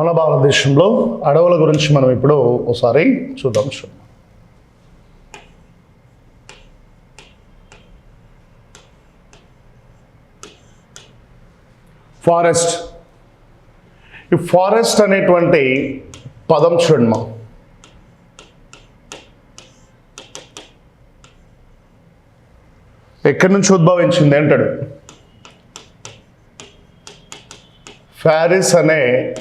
మన భారతదేశంలో అడవుల గురించి మనం ఇప్పుడు ఒకసారి చూద్దాం చూద్దాం. ఫారెస్ట్. ఈ ఫారెస్ట్ అనేటువంటి పదం చూడండి మా ఎక్కడి నుంచి ఉద్భవించింది అంటాడు? ఫారిస్ అనే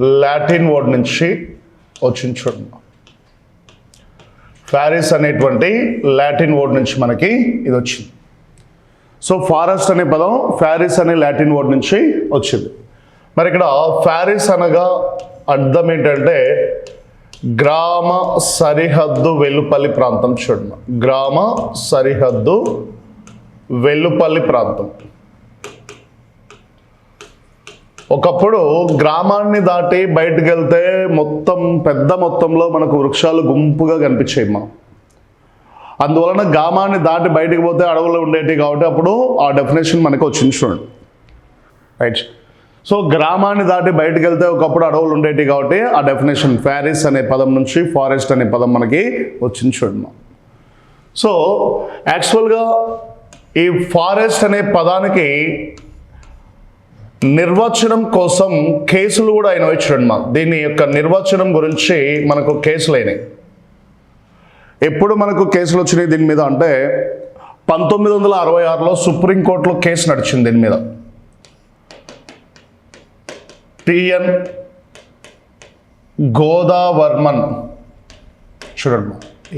లాటిన్ వర్డ్ నుంచి వచ్చింది చూడండి. ఫారిస్ అనేటువంటి లాటిన్ వర్డ్ నుంచి మనకి ఇది వచ్చింది. సో ఫారెస్ట్ అనే పదం ఫారిస్ అనే లాటిన్ వర్డ్ నుంచి వచ్చింది. మరి ఇక్కడ ఫారిస్ అనగా అర్థం ఏంటంటే గ్రామ సరిహద్దు వెలుపల్లి ప్రాంతం చూడండి. గ్రామ సరిహద్దు వెలుపల్లి ప్రాంతం. ఒకప్పుడు గ్రామాన్ని దాటి బయటకు వెళ్తే మొత్తం పెద్ద మొత్తంలో మనకు వృక్షాలు గుంపుగా కనిపించాయి మా అందువలన గ్రామాన్ని దాటి బయటకు పోతే అడవులు ఉండేవి కాబట్టి అప్పుడు ఆ డెఫినేషన్ మనకు వచ్చింది చూడండి. రైట్ సో గ్రామాన్ని దాటి బయటకు వెళ్తే ఒకప్పుడు అడవులు ఉండేవి కాబట్టి ఆ డెఫినేషన్ ఫారిస్ అనే పదం నుంచి ఫారెస్ట్ అనే పదం మనకి వచ్చింది చూడండి సో యాక్చువల్గా ఈ ఫారెస్ట్ అనే పదానికి నిర్వచనం కోసం కేసులు కూడా ఆయన చూడండి మా దీని యొక్క నిర్వచనం గురించి మనకు కేసులు అయినాయి ఎప్పుడు మనకు కేసులు వచ్చినాయి దీని మీద అంటే పంతొమ్మిది వందల అరవై ఆరులో సుప్రీంకోర్టులో కేసు నడిచింది దీని మీద. టిఎన్ గోదావర్మన్. చూడండి.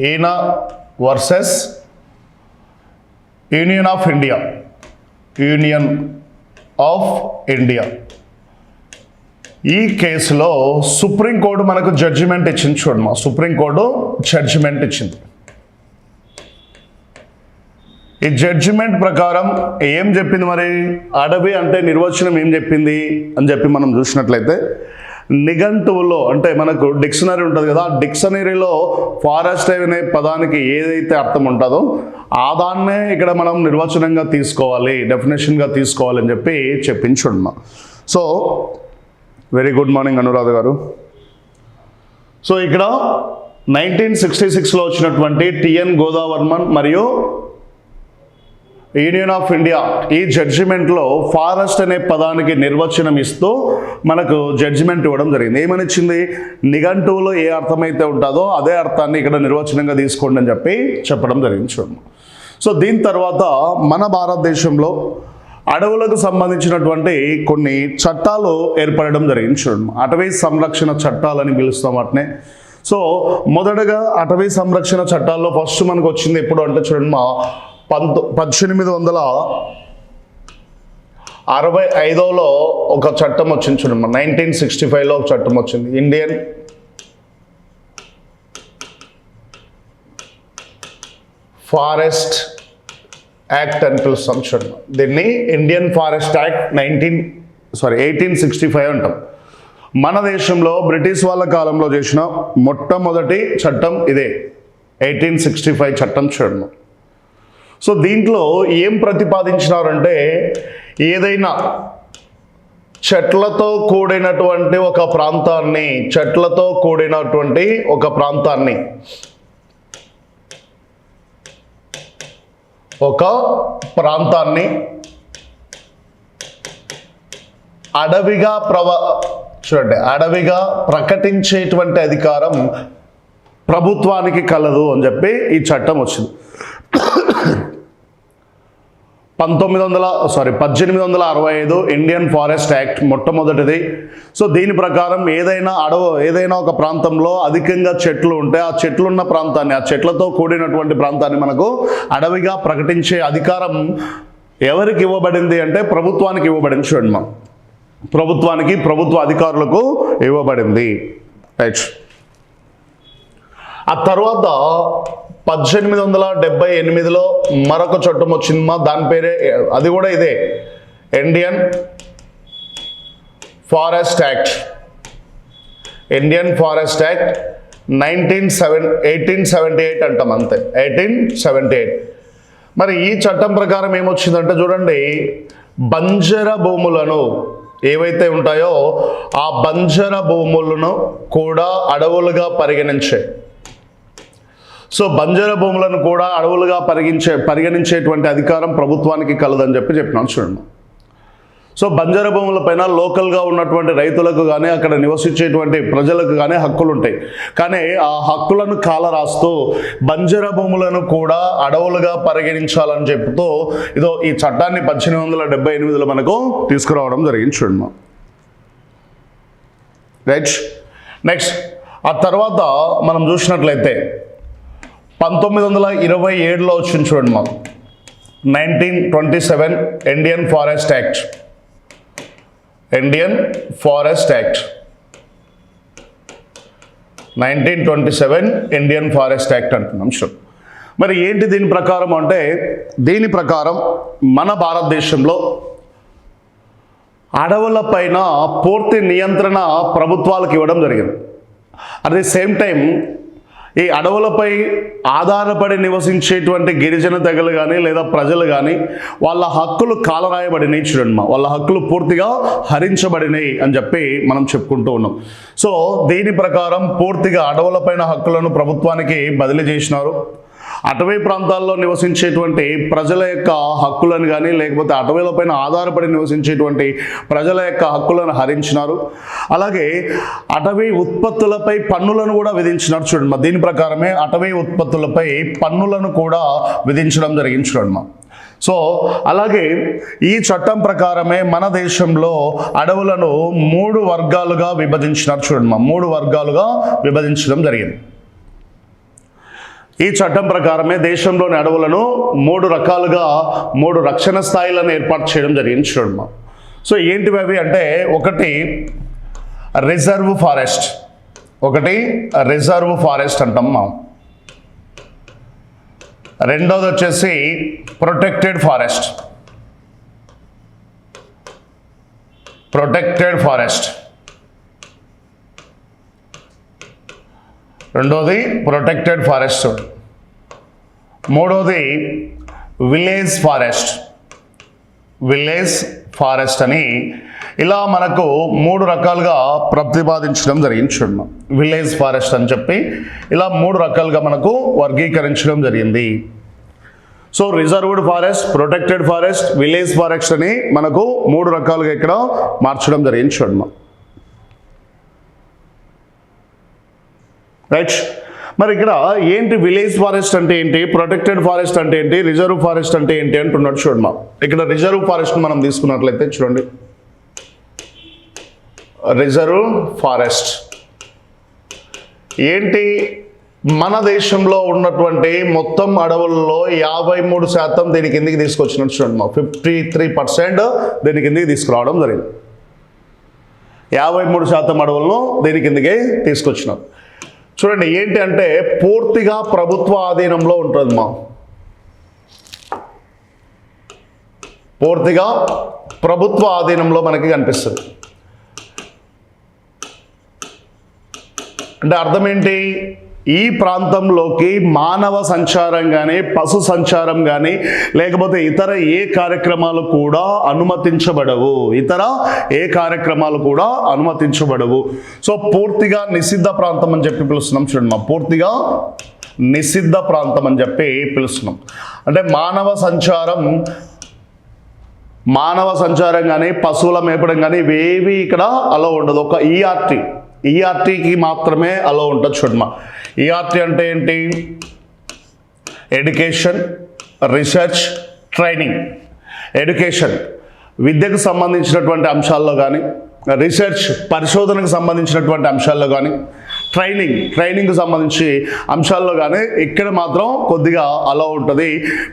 ఈయన versus union of India. Union of India. ఈ కేసులో సుప్రీంకోర్టు మనకు జడ్జిమెంట్ ఇచ్చింది చూడమా సుప్రీంకోర్టు జడ్జిమెంట్ ఇచ్చింది. ఈ జడ్జిమెంట్ ప్రకారం ఏం చెప్పింది మరి? అడవి అంటే నిర్వచనం ఏం చెప్పింది? అని చెప్పి మనం చూసినట్లయితే నిఘంటువులో అంటే మనకు డిక్షనరీ ఉంటుంది కదా ఆ డిక్షనరీలో ఫారెస్ట్ అనే పదానికి ఏదైతే అర్థం ఉంటుందో ఆ దాన్నే ఇక్కడ మనం నిర్వచనంగా తీసుకోవాలి డెఫినేషన్గా తీసుకోవాలి అని చెప్పి చెప్పించున్నాం so very good morning Anuradha garu. So ఇక్కడ నైన్టీన్ సిక్స్టీ సిక్స్లో వచ్చినటువంటి టిఎన్ గోదావర్మన్ మరియు యూనియన్ ఆఫ్ ఇండియా ఈ జడ్జిమెంట్లో ఫారెస్ట్ అనే పదానికి నిర్వచనం ఇస్తూ మనకు జడ్జిమెంట్ ఇవ్వడం జరిగింది. ఏమనిచ్చింది? నిఘంటువులో ఏ అర్థమైతే ఉంటుందో అదే అర్థాన్ని ఇక్కడ నిర్వచనంగా తీసుకోండి అని చెప్పి చెప్పడం జరిగింది చూడండి సో దీని తర్వాత మన భారతదేశంలో అడవులకు సంబంధించినటువంటి కొన్ని చట్టాలు ఏర్పడడం జరిగింది చూడండి అటవీ సంరక్షణ చట్టాలని పిలుస్తాం వాటిని. సో మొదటగా అటవీ సంరక్షణ చట్టాల్లో ఫస్ట్ మనకు వచ్చింది ఎప్పుడు అంటే చూడండి మా పంతొ పద్దెనిమిది వందల అరవై ఐదోలో ఒక చట్టం వచ్చింది చూడండి నైన్టీన్ సిక్స్టీ ఫైవ్లో ఒక చట్టం వచ్చింది. ఇండియన్ ఫారెస్ట్ యాక్ట్ అని పిలుస్తాం చూడండి దీన్ని Indian forest act nineteen sorry eighteen sixty five అంటాం. మన దేశంలో బ్రిటిష్ వాళ్ళ కాలంలో చేసిన మొట్టమొదటి చట్టం ఇదే. ఎయిటీన్ సిక్స్టీ ఫైవ్ చట్టం చూడండి సో దీంట్లో ఏం ప్రతిపాదించినారంటే ఏదైనా చెట్లతో కూడినటువంటి ఒక ప్రాంతాన్ని చెట్లతో కూడినటువంటి ఒక ప్రాంతాన్ని ఒక ప్రాంతాన్ని అడవిగా ప్రవ చూడండి అడవిగా ప్రకటించేటువంటి అధికారం ప్రభుత్వానికి కలదు అని చెప్పి ఈ చట్టం వచ్చింది. పంతొమ్మిది వందల సారీ పద్దెనిమిది వందల అరవై ఐదు ఇండియన్ ఫారెస్ట్ యాక్ట్ మొట్టమొదటిది. సో దీని ప్రకారం ఏదైనా అడవు ఏదైనా ఒక ప్రాంతంలో అధికంగా చెట్లు ఉంటే ఆ చెట్లున్న ప్రాంతాన్ని ఆ చెట్లతో కూడినటువంటి ప్రాంతాన్ని మనకు అడవిగా ప్రకటించే అధికారం ఎవరికి ఇవ్వబడింది అంటే ప్రభుత్వానికి ఇవ్వబడింది. చూడండి మనం ప్రభుత్వానికి ప్రభుత్వ అధికారులకు ఇవ్వబడింది. రైట్ ఆ తర్వాత పద్దెనిమిది వందల డెబ్బై ఎనిమిదిలో మరొక చట్టం వచ్చింది మా దాని పేరే అది కూడా ఇదే. Indian forest act Indian forest act nineteen seven eighteen seventy eight అంటాం అంతే. ఎయిటీన్ సెవెంటీ ఎయిట్ మరి ఈ చట్టం ప్రకారం ఏమొచ్చిందంటే చూడండి బంజర భూములను ఏవైతే ఉంటాయో ఆ బంజర భూములను కూడా అడవులుగా పరిగణించే సో బంజర భూములను కూడా అడవులుగా పరిగించే పరిగణించేటువంటి అధికారం ప్రభుత్వానికి కలదని చెప్పి చెప్పినాను చూడండి. సో బంజర భూములపైన లోకల్గా ఉన్నటువంటి రైతులకు కానీ అక్కడ నివసించేటువంటి ప్రజలకు కానీ హక్కులు ఉంటాయి. కానీ ఆ హక్కులను కాలరాస్తూ బంజర భూములను కూడా అడవులుగా పరిగణించాలని చెప్తూ ఇదో ఈ చట్టాన్ని పద్దెనిమిది వందల డెబ్బై ఎనిమిదిలో మనకు తీసుకురావడం జరిగింది చూడండి. రైట్ నెక్స్ట్ ఆ తర్వాత మనం చూసినట్లయితే పంతొమ్మిది వందల ఇరవై ఏడులో వచ్చింది చూడండి మాకు. Nineteen twenty seven Indian forest act. Indian forest act. Nineteen twenty seven Indian forest act అంటున్నాం షూర్ మరి ఏంటి దీని ప్రకారం అంటే దీని ప్రకారం మన భారతదేశంలో అడవుల పైన పూర్తి నియంత్రణ ప్రభుత్వాలకు ఇవ్వడం జరిగింది. అట్ ది సేమ్ టైం ఈ అడవులపై ఆధారపడి నివసించేటువంటి గిరిజన తెగలు కానీ లేదా ప్రజలు కానీ వాళ్ళ హక్కులు కాలరాయబడినాయి చూడండి వాళ్ళ హక్కులు పూర్తిగా హరించబడినాయి అని చెప్పి మనం చెప్పుకుంటూ ఉన్నాం. సో దీని ప్రకారం పూర్తిగా అడవులపైన హక్కులను ప్రభుత్వానికి బదిలీ చేసినారు. అటవీ ప్రాంతాల్లో నివసించేటువంటి ప్రజల యొక్క హక్కులను కానీ లేకపోతే అటవీలపైన ఆధారపడి నివసించేటువంటి ప్రజల యొక్క హక్కులను హరించినారు. అలాగే అటవీ ఉత్పత్తులపై పన్నులను కూడా విధించినారు చూడండి దీని ప్రకారమే అటవీ ఉత్పత్తులపై పన్నులను కూడా విధించడం జరిగింది చూడండి సో అలాగే ఈ చట్టం ప్రకారమే మన దేశంలో అడవులను మూడు వర్గాలుగా విభజించినారు చూడండి మూడు వర్గాలుగా విభజించడం జరిగింది. ఈ చట్టం ప్రకారమే దేశంలోని అడవులను మూడు రకాలుగా మూడు రక్షణ స్థాయిలను ఏర్పాటు చేయడం జరిగింది చూడమ్మా సో ఏంటివి అవి అంటే ఒకటి రిజర్వ్ ఫారెస్ట్. ఒకటి రిజర్వ్ ఫారెస్ట్ అంటాం మనం రెండోది వచ్చేసి ప్రొటెక్టెడ్ ఫారెస్ట్. Protected forest. రెండోది ప్రొటెక్టెడ్ ఫారెస్ట్ మూడోది విలేజ్ ఫారెస్ట్ విలేజ్ ఫారెస్ట్ అని ఇలా మనకు మూడు రకాలుగా ప్రతిపాదించడం జరిగింది చూడండి. విలేజ్ ఫారెస్ట్ అని చెప్పి ఇలా మూడు రకాలుగా మనకు వర్గీకరించడం జరిగింది. So reserved forest protected forest village forest అని మనకు మూడు రకాలుగా ఇక్కడ మార్చడం జరిగింది చూడండి. రైట్ మరి ఇక్కడ ఏంటి విలేజ్ ఫారెస్ట్ అంటే ఏంటి? ప్రొటెక్టెడ్ ఫారెస్ట్ అంటే ఏంటి? రిజర్వ్ ఫారెస్ట్ అంటే ఏంటి అంటున్నాడు చూడమ్మా ఇక్కడ రిజర్వ్ ఫారెస్ట్ మనం తీసుకున్నట్లయితే చూడండి. రిజర్వ్ ఫారెస్ట్ ఏంటి? మన దేశంలో ఉన్నటువంటి మొత్తం అడవుల్లో యాభై మూడు శాతం దీని కిందికి తీసుకొచ్చినట్టు చూడండి ఫిఫ్టీ త్రీ పర్సెంట్ దీని కిందికి తీసుకురావడం జరిగింది. యాభై మూడు శాతం అడవులను దీని కిందకి తీసుకొచ్చినారు చూడండి ఏంటి అంటే పూర్తిగా ప్రభుత్వ ఆధీనంలో ఉంటుంది మా. పూర్తిగా ప్రభుత్వ ఆధీనంలో మనకి కనిపిస్తుంది. అంటే అర్థం ఏంటి? ఈ ప్రాంతంలోకి మానవ సంచారం కానీ పశు సంచారం కానీ లేకపోతే ఇతర ఏ కార్యక్రమాలు కూడా అనుమతించబడవు. ఇతర ఏ కార్యక్రమాలు కూడా అనుమతించబడవు. సో పూర్తిగా నిషిద్ధ ప్రాంతం అని చెప్పి పిలుస్తున్నాం చూడండి మా పూర్తిగా నిషిద్ధ ప్రాంతం అని చెప్పి పిలుస్తున్నాం. అంటే మానవ సంచారం మానవ సంచారం కానీ పశువుల మేపడం కానీ ఇవేవి ఇక్కడ అలో ఉండదు. ఒక ఈఆర్టీ ఈఆర్టీకి మాత్రమే అలో ఉంటుంది చూడమ్మా ఈఆర్టీ అంటే ఏంటి? ఎడ్యుకేషన్ రీసెర్చ్ ట్రైనింగ్ ఎడ్యుకేషన్ విద్యకు సంబంధించినటువంటి అంశాల్లో కానీ రీసెర్చ్ పరిశోధనకు సంబంధించినటువంటి అంశాల్లో కానీ ట్రైనింగ్ ట్రైనింగ్కి సంబంధించి అంశాల్లో కానీ ఇక్కడ మాత్రం కొద్దిగా అలా ఉంటుంది.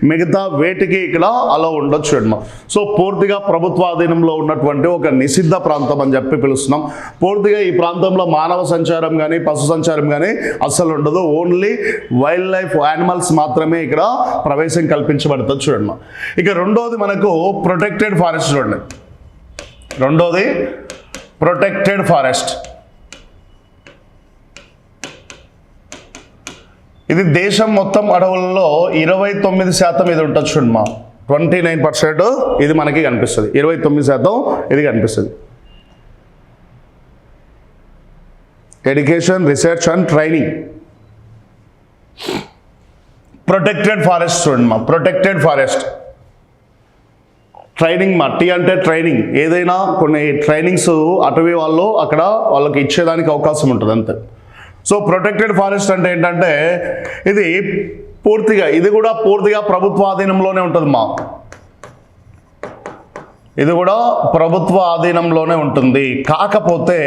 మిగతా వేటికి ఇక్కడ అలా ఉండొచ్చు చూడమ్మా సో పూర్తిగా ప్రభుత్వాధీనంలో ఉన్నటువంటి ఒక నిషిద్ధ ప్రాంతం అని చెప్పి పిలుస్తున్నాం. పూర్తిగా ఈ ప్రాంతంలో మానవ సంచారం కానీ పశు సంచారం కానీ అస్సలు ఉండదు. ఓన్లీ వైల్డ్ లైఫ్ యానిమల్స్ మాత్రమే ఇక్కడ ప్రవేశం కల్పించబడుతుంది చూడమ్మా ఇక రెండోది మనకు ప్రొటెక్టెడ్ ఫారెస్ట్ చూడండి. రెండోది ప్రొటెక్టెడ్ ఫారెస్ట్. ఇది దేశం మొత్తం అడవుల్లో ఇరవై తొమ్మిది శాతం ఇది ఉంటుంది మా ట్వంటీ నైన్ పర్సెంట్ ఇది మనకి కనిపిస్తుంది. ఇరవై తొమ్మిది శాతం ఇది కనిపిస్తుంది. Education research and training protected forest చూడండి మా ప్రొటెక్టెడ్ ఫారెస్ట్ ట్రైనింగ్ మా టీ అంటే ట్రైనింగ్ ఏదైనా కొన్ని ట్రైనింగ్స్ అటవీ వాళ్ళు అక్కడ వాళ్ళకి ఇచ్చేదానికి అవకాశం ఉంటుంది అంతే. సో ప్రొటెక్టెడ్ ఫారెస్ట్ అంటే ఏంటంటే ఇది పూర్తిగా ఇది కూడా పూర్తిగా ప్రభుత్వ ఆధీనంలోనే ఉంటుంది మా. ఇది కూడా ప్రభుత్వ ఆధీనంలోనే ఉంటుంది. కాకపోతే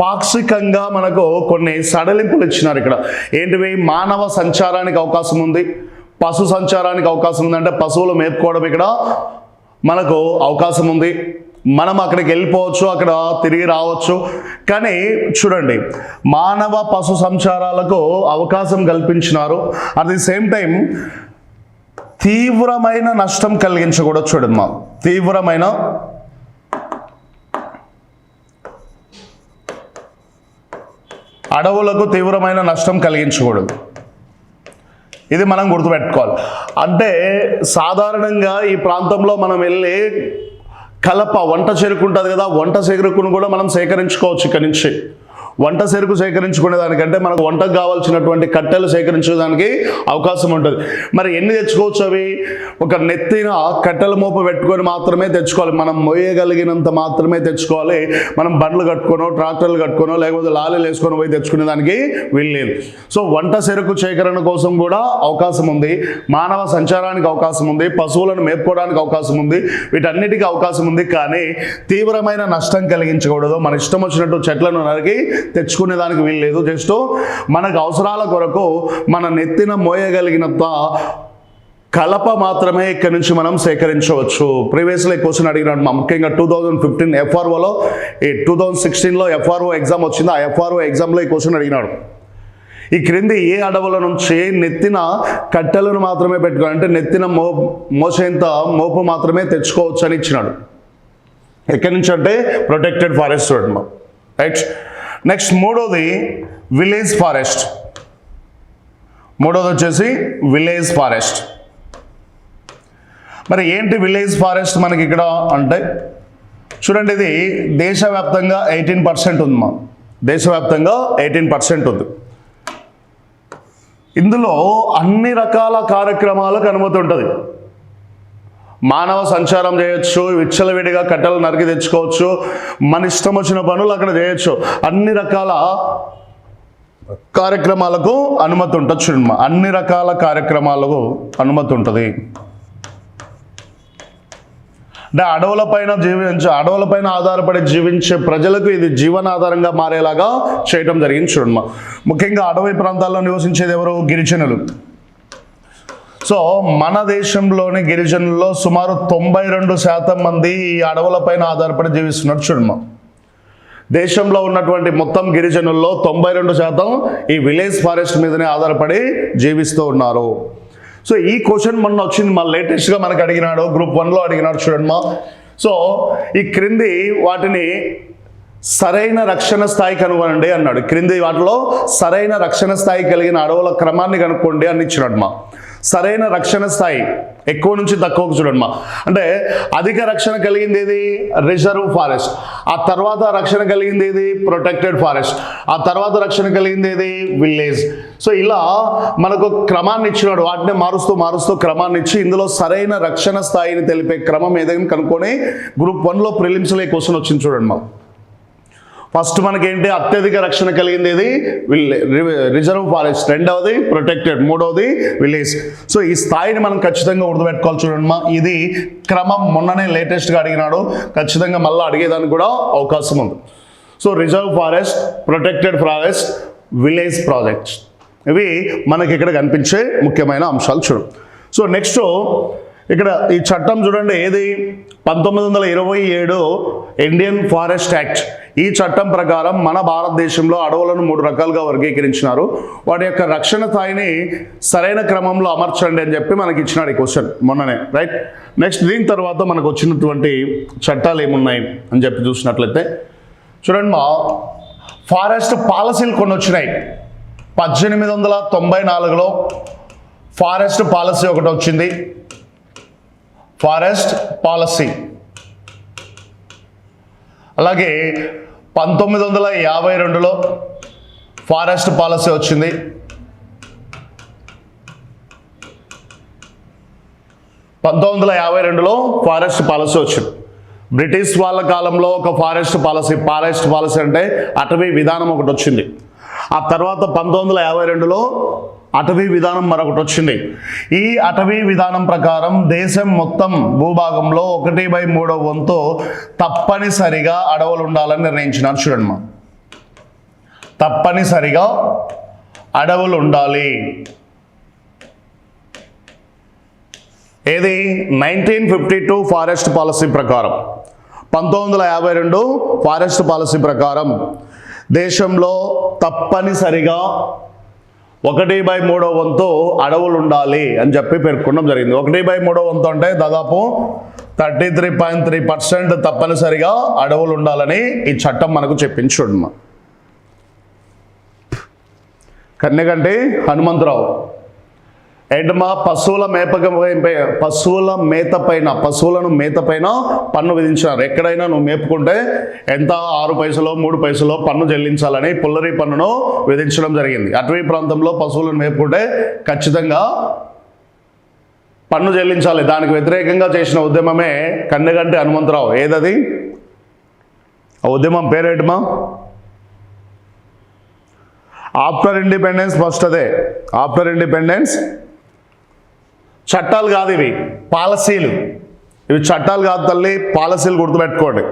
పాక్షికంగా మనకు కొన్ని సడలింపులు ఇచ్చినారు ఇక్కడ. ఏంటివి మానవ సంచారానికి అవకాశం ఉంది. పశు సంచారానికి అవకాశం ఉంది. అంటే పశువులు మేపుకోవడం ఇక్కడ మనకు అవకాశం ఉంది. మనం అక్కడికి వెళ్ళిపోవచ్చు అక్కడ తిరిగి రావచ్చు. కానీ చూడండి మానవ పశు సంచారాలకు అవకాశం కల్పించినారు. అట్ ది సేమ్ టైం తీవ్రమైన నష్టం కలిగించకూడదు చూడండి మా తీవ్రమైన అడవులకు తీవ్రమైన నష్టం కలిగించకూడదు. ఇది మనం గుర్తుపెట్టుకోవాలి. అంటే సాధారణంగా ఈ ప్రాంతంలో మనం వెళ్ళి కలప వంట చేరుకుంటుంది కదా వంట సేకరుకును కూడా మనం సేకరించుకోవచ్చు ఇక్కడి నుంచి. వంట సెరుకు సేకరించుకునే దానికంటే మనకు వంటకు కావాల్సినటువంటి కట్టెలు సేకరించేదానికి అవకాశం ఉంటుంది. మరి ఎన్ని తెచ్చుకోవచ్చు అవి? ఒక నెత్తిన కట్టెల మోప పెట్టుకొని మాత్రమే తెచ్చుకోవాలి. మనం మోయగలిగినంత మాత్రమే తెచ్చుకోవాలి. మనం బండ్లు కట్టుకోనో ట్రాక్టర్లు కట్టుకోనో లేకపోతే లాలీలు వేసుకొని పోయి తెచ్చుకునే దానికి వీల్లేదు సో వంట చెరుకు సేకరణ కోసం కూడా అవకాశం ఉంది. మానవ సంచారానికి అవకాశం ఉంది. పశువులను మేపుకోవడానికి అవకాశం ఉంది. వీటన్నిటికీ అవకాశం ఉంది. కానీ తీవ్రమైన నష్టం కలిగించకూడదు. మన ఇష్టం వచ్చినట్టు చెట్లను నరికి తెచ్చుకునే దానికి వీల్లేదు జస్ట్ మనకు అవసరాల కొరకు మన నెత్తిన మోయగలిగినంత కలప మాత్రమే ఇక్కడి నుంచి మనం సేకరించవచ్చు. ప్రీవియస్లో క్వశ్చన్ అడిగినాడు మా ముఖ్యంగా టూ థౌజండ్ ఫిఫ్టీన్ ఎఫ్ఆర్ఓలో ఈ టూ థౌజండ్ సిక్స్టీన్లో ఎఫ్ఆర్ఓ ఎగ్జామ్ వచ్చింది? ఆ ఎఫ్ఆర్ఓ ఎగ్జామ్లో ఈ క్వశ్చన్ అడిగినాడు. ఈ క్రింది ఏ అడవుల నుంచి నెత్తిన కట్టెలను మాత్రమే పెట్టుకోవాలి అంటే నెత్తిన మో మోసేంత మోపు మాత్రమే తెచ్చుకోవచ్చు అని ఇచ్చినాడు. ఎక్కడి నుంచి అంటే ప్రొటెక్టెడ్ ఫారెస్ట్ రైట్ నెక్స్ట్ మూడోది విలేజ్ ఫారెస్ట్. మూడోది వచ్చేసి విలేజ్ ఫారెస్ట్. మరి ఏంటి విలేజ్ ఫారెస్ట్ మనకి ఇక్కడ అంటే చూడండి ఇది దేశవ్యాప్తంగా ఎయిటీన్ పర్సెంట్ ఉంది మా. దేశవ్యాప్తంగా ఎయిటీన్ పర్సెంట్ ఉంది. ఇందులో అన్ని రకాల కార్యక్రమాలకు అనుమతి ఉంటుంది. మానవ సంచారం చేయొచ్చు విచ్చలవిడిగా కట్టెలు నరికి తెచ్చుకోవచ్చు మన ఇష్టం వచ్చిన పనులు అక్కడ చేయొచ్చు. అన్ని రకాల కార్యక్రమాలకు అనుమతి ఉంటుంది చూడమ్మా. అన్ని రకాల కార్యక్రమాలకు అనుమతి ఉంటుంది. అంటే అడవులపైన జీవించే అడవులపైన ఆధారపడి జీవించే ప్రజలకు ఇది జీవనాధారంగా మారేలాగా చేయటం జరిగింది చూడమ్మా. ముఖ్యంగా అడవి ప్రాంతాల్లో నివసించేది ఎవరు? గిరిజనులు. సో మన దేశంలోని గిరిజనుల్లో సుమారు తొంభై రెండు శాతం మంది ఈ అడవులపైన ఆధారపడి జీవిస్తున్నారు. చూడమ్మా. దేశంలో ఉన్నటువంటి మొత్తం గిరిజనుల్లో తొంభై రెండు శాతం ఈ విలేజ్ ఫారెస్ట్ మీదనే ఆధారపడి జీవిస్తూ ఉన్నారు. సో ఈ క్వశ్చన్ మొన్న వచ్చింది మా లేటెస్ట్గా మనకు అడిగినాడు గ్రూప్ వన్లో అడిగినాడు చూడమ్మా. సో ఈ క్రింది వాటిని సరైన రక్షణ స్థాయి కనుగొనండి అన్నాడు. క్రింది వాటిలో సరైన రక్షణ స్థాయి కలిగిన అడవుల క్రమాన్ని కనుక్కోండి అని ఇచ్చినాడు మా. సరైన రక్షణ స్థాయి. ఎక్కువ నుంచి తక్కువకు చూడండి మా. అంటే అధిక రక్షణ కలిగింది ఏది రిజర్వ్ ఫారెస్ట్. ఆ తర్వాత రక్షణ కలిగింది ఏది ప్రొటెక్టెడ్ ఫారెస్ట్. ఆ తర్వాత రక్షణ కలిగింది ఏది విలేజ్. సో ఇలా మనకు క్రమాన్ని ఇచ్చినాడు. వాటిని మారుస్తూ మారుస్తూ క్రమాన్ని ఇచ్చి ఇందులో సరైన రక్షణ స్థాయిని తెలిపే క్రమం ఏదైనా కనుక్కొని గ్రూప్ వన్లో ప్రిలిమ్స్లో క్వశ్చన్ వచ్చింది చూడండి మా. ఫస్ట్ మనకేంటి? అత్యధిక రక్షణ కలిగింది ఇది రిజర్వ్ ఫారెస్ట్. రెండవది ప్రొటెక్టెడ్. మూడవది విలేజ్. సో ఈ స్థాయిని మనం ఖచ్చితంగా గుర్తుపెట్టుకోవాలి చూడండి మా ఇది క్రమం మొన్ననే లేటెస్ట్గా అడిగినాడు. ఖచ్చితంగా మళ్ళీ అడిగేదానికి కూడా అవకాశం ఉంది. So reserve forest protected forest village projects. ఇవి మనకి ఇక్కడ కనిపించే ముఖ్యమైన అంశాలు చూడు. సో నెక్స్ట్ ఇక్కడ ఈ చట్టం చూడండి. ఏది? పంతొమ్మిది వందల ఇరవై ఏడు ఇండియన్ ఫారెస్ట్ యాక్ట్ ఈ చట్టం ప్రకారం మన భారతదేశంలో అడవులను మూడు రకాలుగా వర్గీకరించినారు. వాటి యొక్క రక్షణ స్థాయిని సరైన క్రమంలో అమర్చండి అని చెప్పి మనకి ఇచ్చినాడు ఈ క్వశ్చన్ మొన్ననే రైట్? నెక్స్ట్ దీని తర్వాత మనకు వచ్చినటువంటి చట్టాలు ఏమున్నాయి అని చెప్పి చూసినట్లయితే చూడండి మా ఫారెస్ట్ పాలసీలు కొన్ని వచ్చినాయి పద్దెనిమిది వందల తొంభై నాలుగులో ఫారెస్ట్ పాలసీ ఒకటి వచ్చింది. Forest policy. అలాగే పంతొమ్మిది వందల యాభై రెండులో ఫారెస్ట్ పాలసీ వచ్చింది. పంతొమ్మిది వందల యాభై రెండులో ఫారెస్ట్ పాలసీ వచ్చింది. బ్రిటిష్ వాళ్ళ కాలంలో ఒక ఫారెస్ట్ పాలసీ ఫారెస్ట్ పాలసీ అంటే అటవీ విధానం ఒకటి వచ్చింది. ఆ తర్వాత పంతొమ్మిది వందల యాభై రెండులో అటవీ విధానం మరొకటి వచ్చింది. ఈ అటవీ విధానం ప్రకారం దేశం మొత్తం భూభాగంలో ఒకటి బై మూడో వంతు తప్పనిసరిగా అడవులు ఉండాలని నిర్ణయించినారు చూడండి మా. తప్పనిసరిగా అడవులు ఉండాలి. ఏది? Nineteen fifty two forest policy ప్రకారం. పంతొమ్మిది వందల యాభై రెండు ఫారెస్ట్ పాలసీ ప్రకారం దేశంలో తప్పనిసరిగా ఒకటి బై మూడో వంతు అడవులు ఉండాలి అని చెప్పి పేర్కొనడం జరిగింది. ఒకటి బై మూడో వంతు అంటే దాదాపు thirty three point three percent తప్పనిసరిగా అడవులు ఉండాలని ఈ చట్టం మనకు చెప్పించుండమ్మా కన్యకంటి హనుమంతరావు ఏంటమ్మా? పశువుల మేపకపై పశువుల మేత పైన పశువులను మేత పైన పన్ను విధించినారు. ఎక్కడైనా నువ్వు మేపుకుంటే ఎంత? ఆరు పైసలో మూడు పైసలో పన్ను చెల్లించాలని పుల్లరి పన్నును విధించడం జరిగింది. అటవీ ప్రాంతంలో పశువులను మేపుకుంటే ఖచ్చితంగా పన్ను చెల్లించాలి. దానికి వ్యతిరేకంగా చేసిన ఉద్యమమే కన్నెగంటి హనుమంతరావు. ఏదది? ఆ ఉద్యమం పేరేటమా ఆఫ్టర్ ఇండిపెండెన్స్ ఫస్ట్ అదే. ఆఫ్టర్ ఇండిపెండెన్స్ చట్టాలు కాదు ఇవి. పాలసీలు. ఇవి చట్టాలు కాదు తల్లి పాలసీలు గుర్తుపెట్టుకోండి.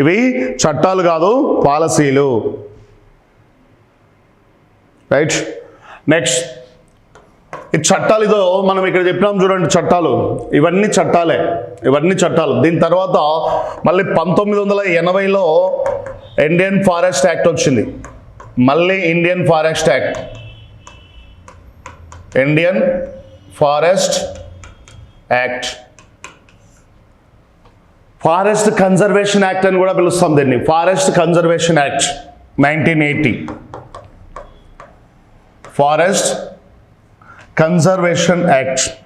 ఇవి చట్టాలు కాదు పాలసీలు. రైట్? నెక్స్ట్. ఈ చట్టాలు ఇదో మనం ఇక్కడ చెప్పినాం చూడండి చట్టాలు. ఇవన్నీ చట్టాలే. ఇవన్నీ చట్టాలు. దీని తర్వాత మళ్ళీ పంతొమ్మిది వందల ఎనభైలో ఇండియన్ ఫారెస్ట్ యాక్ట్ వచ్చింది. మళ్ళీ Indian forest act. Indian forest act. Forest conservation act అని కూడా పిలుస్తాం దీన్ని. Forest conservation act nineteen eighty. Forest conservation act.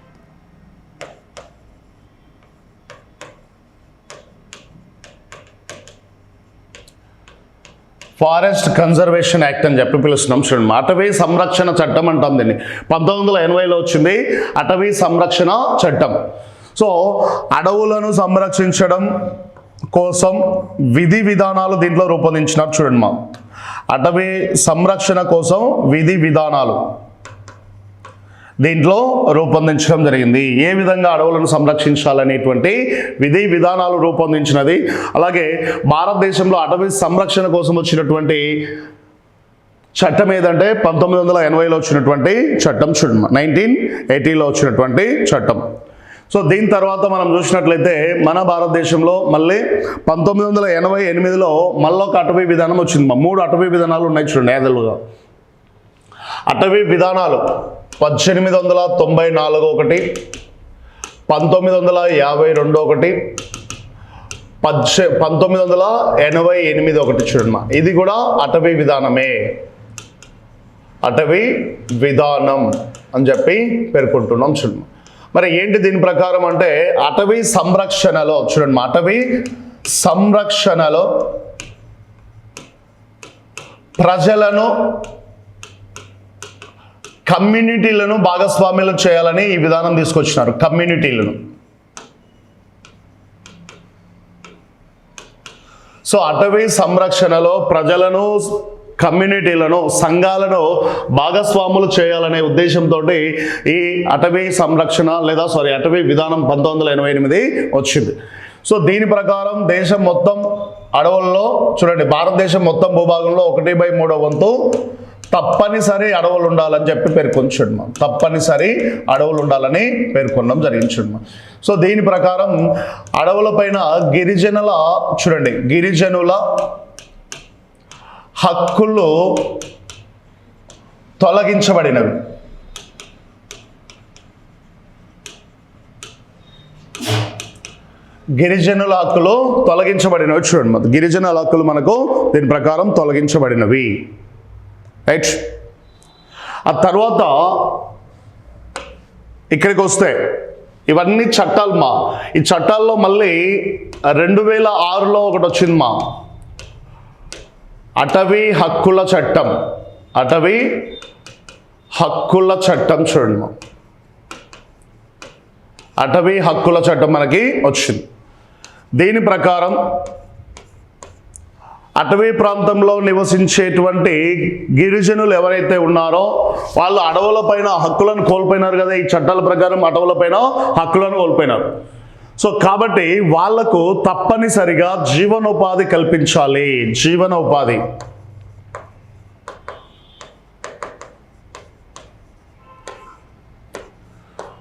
Forest conservation act అని చెప్పి పిలుస్తున్నాం. చూడండి అటవీ సంరక్షణ చట్టం అంటాం దీన్ని. పంతొమ్మిది వందల ఎనభైలో వచ్చింది అటవీ సంరక్షణ చట్టం. సో అడవులను సంరక్షించడం కోసం విధి విధానాలు దీంట్లో రూపొందించినారు చూడండి మా. అటవీ సంరక్షణ కోసం విధి విధానాలు. దీంట్లో రూపొందించడం జరిగింది. ఏ విధంగా అడవులను సంరక్షించాలనేటువంటి విధి విధానాలు రూపొందించినది. అలాగే భారతదేశంలో అటవీ సంరక్షణ కోసం వచ్చినటువంటి చట్టం ఏదంటే పంతొమ్మిది వందల ఎనభైలో వచ్చినటువంటి చట్టం చూడండి నైన్టీన్ ఎయిటీలో వచ్చినటువంటి చట్టం. సో దీని తర్వాత మనం చూసినట్లయితే మన భారతదేశంలో మళ్ళీ పంతొమ్మిది వందల ఎనభై ఎనిమిదిలో మళ్ళొక అటవీ విధానం వచ్చింది. మా మూడు అటవీ విధానాలు ఉన్నాయి చూడండి ఏదలుగా అటవీ విధానాలు. పద్దెనిమిది వందల తొంభై నాలుగు ఒకటి పంతొమ్మిది వందల యాభై రెండు ఒకటి పద్దె పంతొమ్మిది వందల ఎనభై ఎనిమిది ఒకటి చూడమ్మా ఇది కూడా అటవీ విధానమే. అటవీ విధానం అని చెప్పి పేర్కొంటున్నాం చూడమ్మా మరి ఏంటి దీని ప్రకారం అంటే అటవీ సంరక్షణలో చూడండి అటవీ సంరక్షణలో ప్రజలను కమ్యూనిటీలను భాగస్వామ్యం చేయాలని ఈ విధానం తీసుకొచ్చినారు. కమ్యూనిటీలను. సో అటవీ సంరక్షణలో ప్రజలను కమ్యూనిటీలను సంఘాలను భాగస్వాములు చేయాలనే ఉద్దేశంతో ఈ అటవీ సంరక్షణ లేదా సారీ అటవీ విధానం పంతొమ్మిది వందల ఎనభై ఎనిమిది వచ్చింది. సో దీని ప్రకారం దేశం మొత్తం అడవుల్లో చూడండి భారతదేశం మొత్తం భూభాగంలో ఒకటి బై మూడో వంతు తప్పనిసరి అడవులు ఉండాలని చెప్పి పేర్కొంచుడు మనం తప్పనిసరి అడవులు ఉండాలని పేర్కొనడం జరిగించుడు మనం సో దీని ప్రకారం అడవుల పైన గిరిజనుల చూడండి గిరిజనుల హక్కులు తొలగించబడినవి. గిరిజనుల హక్కులు తొలగించబడినవి. చూడండి గిరిజనుల హక్కులు మనకు దీని ప్రకారం తొలగించబడినవి. రైట్ ఆ తర్వాత ఇక్కడికి వస్తే ఇవన్నీ చట్టాలు మా. ఈ చట్టాల్లో మళ్ళీ రెండు వేల ఆరులో ఒకటి వచ్చింది మా. అటవీ హక్కుల చట్టం. అటవీ హక్కుల చట్టం చూడండి మా. అటవీ హక్కుల చట్టం మనకి వచ్చింది. దీని ప్రకారం అటవీ ప్రాంతంలో నివసించేటువంటి గిరిజనులు ఎవరైతే ఉన్నారో వాళ్ళు అడవులపైన హక్కులను కోల్పోయినారు కదా ఈ చట్టాల ప్రకారం అడవులపైన హక్కులను కోల్పోయినారు. సో కాబట్టి వాళ్ళకు తప్పనిసరిగా జీవనోపాధి కల్పించాలి. జీవనోపాధి.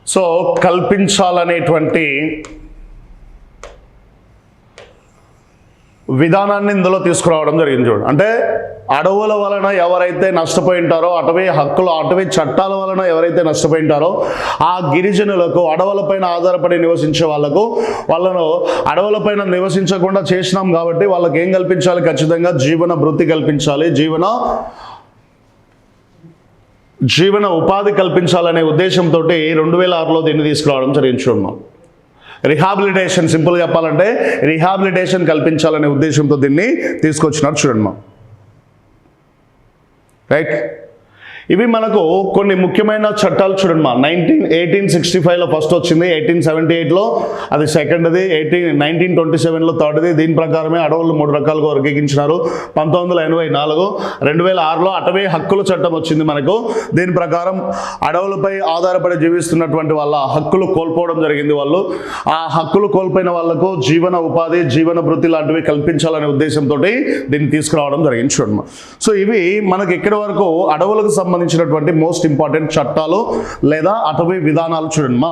సో కల్పించాలనేటువంటి విధానాన్ని ఇందులో తీసుకురావడం జరిగింది చూడు. అంటే అడవుల వలన ఎవరైతే నష్టపోయి ఉంటారో అటవీ హక్కులు అటవీ చట్టాల వలన ఎవరైతే నష్టపోయి ఉంటారో ఆ గిరిజనులకు అడవులపైన ఆధారపడి నివసించే వాళ్ళకు వాళ్ళను అడవులపైన నివసించకుండా చేసినాం కాబట్టి వాళ్ళకి ఏం కల్పించాలి? ఖచ్చితంగా జీవన వృత్తి కల్పించాలి. జీవన జీవన ఉపాధి కల్పించాలనే ఉద్దేశంతో రెండు వేల ఆరులో దీన్ని తీసుకురావడం జరిగించున్నాం రిహాబిలిటేషన్ సింపుల్ చెప్పాలంటే రిహాబిలిటేషన్ కల్పించాలనే ఉద్దేశంతో దీన్ని తీసుకొచ్చినారు. చూడండి మా. రైట్? ఇవి మనకు కొన్ని ముఖ్యమైన చట్టాలు చూడండి మా. నైన్టీన్ ఎయిటీన్ సిక్స్టీ ఫైవ్లో ఫస్ట్ వచ్చింది ఎయిటీన్ సెవెంటీ ఎయిట్లో అది సెకండ్ది ఎయిటీన్ నైన్టీన్ ట్వంటీ సెవెన్లో థర్డ్ది దీని ప్రకారమే అడవులు మూడు రకాలుగా వర్గీకరించినారు. పంతొమ్మిది వందల ఎనభై నాలుగు రెండు వేల ఆరులో అటవీ హక్కుల చట్టం వచ్చింది మనకు. దీని ప్రకారం అడవులపై ఆధారపడి జీవిస్తున్నటువంటి వాళ్ళ హక్కులు కోల్పోవడం జరిగింది వాళ్ళు. ఆ హక్కులు కోల్పోయిన వాళ్ళకు జీవన ఉపాధి జీవన వృత్తి లాంటివి కల్పించాలనే ఉద్దేశంతో దీన్ని తీసుకురావడం జరిగింది చూడమ్మా సో ఇవి మనకి ఇక్కడి వరకు అడవులకు సంబంధించి సంబంధించినటువంటి మోస్ట్ ఇంపార్టెంట్ చట్టాలు లేదా అటవీ విధానాలు చూడండి. మా